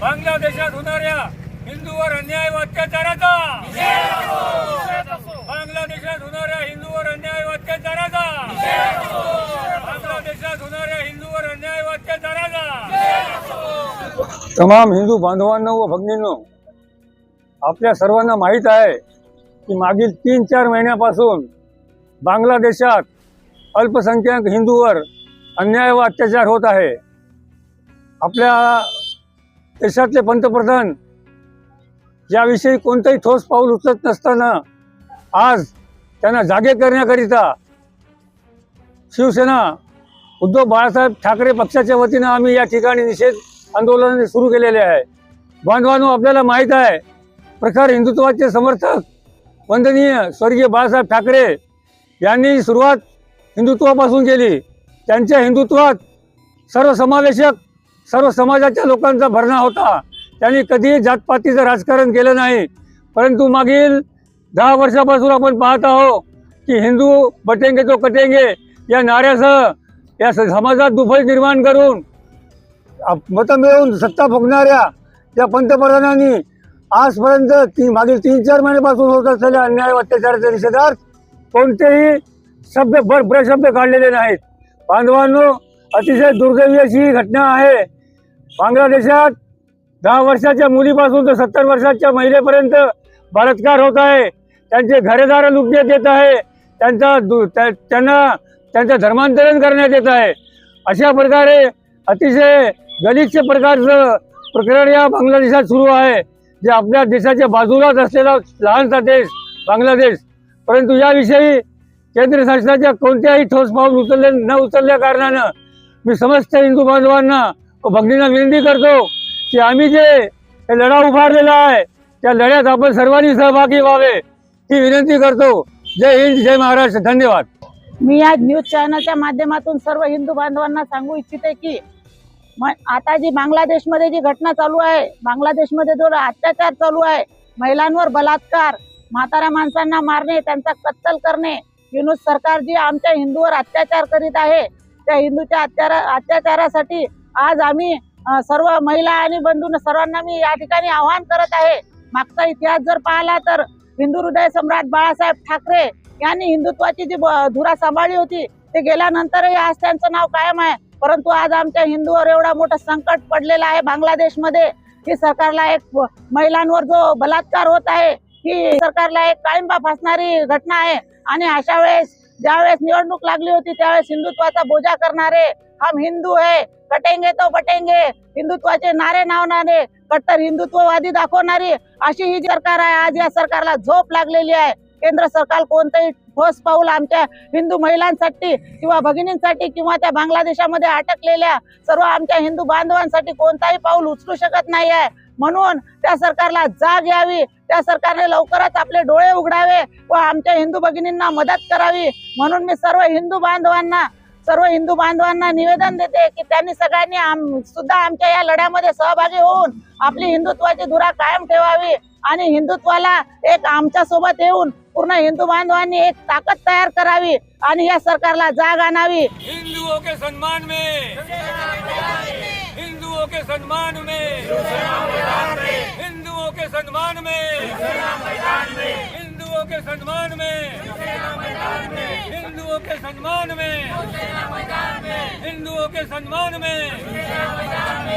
बांगलादेशात होणाऱ्या हिंदूवर अन्याय व अत्याचाराचा. बांगलादेशात होणाऱ्या हिंदूवर अन्याय व अत्याचाराचा. बांगलादेशात होणाऱ्या हिंदूवर अन्याय व अत्याचाराचा. तमाम हिंदू बांधवांना व भगिनींनो आपल्या सर्वांना माहीत आहे की मागील तीन चार महिन्यापासून बांगलादेशात अल्पसंख्याक हिंदूवर अन्याय व अत्याचार होत आहे. आपल्या देशातले पंतप्रधान याविषयी कोणतंही ठोस पाऊल उचलत नसताना आज त्यांना जागे करण्याकरिता शिवसेना उद्धव बाळासाहेब ठाकरे पक्षाच्या वतीनं आम्ही या ठिकाणी निषेध आंदोलन सुरू केलेले आहे. बांधवांनो आपल्याला माहीत आहे प्रखर हिंदुत्वाचे समर्थक वंदनीय स्वर्गीय बाळासाहेब ठाकरे यांनी सुरुवात हिंदुत्वापासून केली. त्यांच्या हिंदुत्वात सर्वसमावेशक सर्व समाजाच्या लोकांचा भरणा होता. त्यांनी कधीही जातपातीचं राजकारण केलं नाही. परंतु मागील दहा वर्षापासून आपण पाहत आहोत की हिंदू बटेंगे तो कटेंगे या नाऱ्यासह या स- समाजात दुफळ निर्माण करून मतं मिळवून सत्ता भोगणाऱ्या या पंतप्रधानांनी आजपर्यंत ती मागील तीन चार महिन्यापासून होत असलेल्या अन्याय व अत्याचाराच्या निषेधार्थ कोणतेही शब्द भर ब्रशब्द काढलेले नाहीत. बांधवांनो अतिशय दुर्दैवी अशी ही घटना आहे. बांगलादेशात दहा वर्षाच्या मुलीपासून तर सत्तर वर्षाच्या महिलेपर्यंत बलात्कार होत आहे. त्यांचे घरेदार लुटण्यात येत आहे. त्यांचा दु- त्या- त्यांना त्यांचं धर्मांतरण करण्यात येत आहे. अशा प्रकारे अतिशय गलिच्छ प्रकारचं प्रकरण या बांगलादेशात सुरू आहे. जे आपल्या देशाच्या बाजूलाच असलेला लहानसा देश बांगलादेश. परंतु याविषयी केंद्र शासनाच्या कोणत्याही ठोस पाऊल उचलले न उचलल्या कारणानं मी समस्त हिंदू बांधवांना भगिनींना विनंती करतो की आम्ही जे हे लढा उभारलेला आहे त्या लढ्यात आपण सर्वांनी सहभागी व्हावे ही विनंती करतो. जय हिंद जय महाराष्ट्र. धन्यवाद. मी आज न्यूज चॅनलच्या माध्यमातून सर्व हिंदू बांधवांना सांगू इच्छिते की आता जी बांगलादेशमध्ये जी घटना चालू आहे बांगलादेशमध्ये जो अत्याचार चालू आहे महिलांवर बलात्कार म्हाताऱ्या माणसांना मारणे त्यांचा कत्तल करणे युनुस सरकार जी आमच्या हिंदूवर अत्याचार करीत आहे त्या हिंदूच्या अत्यारा अत्याचारासाठी आज आम्ही सर्व महिला आणि बंधू सर्वांना मी या ठिकाणी आवाहन करत आहे. मागचा इतिहास जर पाहिला तर हिंदू हृदय सम्राट बाळासाहेब ठाकरे यांनी हिंदुत्वाची जी धुरा सांभाळली होती ते गेल्यानंतरही आज त्यांचं नाव कायम आहे. परंतु आज आमच्या हिंदूवर एवढा मोठं संकट पडलेलं आहे बांगलादेशमध्ये. की सरकारला एक महिलांवर जो बलात्कार होत आहे ही सरकारला एक काळिंबा फासणारी घटना आहे. आणि अशा वेळेस ज्यावेळेस निवडणूक लागली होती त्यावेळेस हिंदुत्वाचा बोजा करणारे हम हिंदू है कटेंगे तो बटेंगे हिंदुत्वाचे नारे नावणारे कट्टर हिंदुत्ववादी दाखवणारी अशी ही सरकार आहे आज या सरकारला झोप लागलेली आहे. केंद्र सरकार कोणतंही ठोस पाऊल आमच्या हिंदू महिलांसाठी किंवा भगिनींसाठी किंवा त्या बांगलादेशामध्ये अटकलेल्या सर्व आमच्या हिंदू बांधवांसाठी कोणताही पाऊल उचलू शकत नाही आहे. म्हणून त्या सरकारला जाग यावी त्या सरकारने लवकरच आपले डोळे उघडावे व आमच्या हिंदू भगिनींना मदत करावी. म्हणून मी सर्व हिंदू बांधवांना सर्व हिंदू बांधवांना निवेदन देते की त्यांनी सगळ्यांनी आम- सुद्धा आमच्या या लढ्यामध्ये सहभागी होऊन आपली हिंदुत्वाची धुरा कायम ठेवावी आणि हिंदुत्वाला एक आमच्यासोबत येऊन पूर्ण हिंदू बांधवांनी एक ताकद तयार करावी आणि या सरकारला जाग आणावी. हिंदुओं के सन्मान में। हिंदुओं के सन्मान में। हिंदुओं के सन्मान में। हिंदुओं के सन्मान में। हिंदुओं के सम्मान में। हिंदुओं के सम्मान में।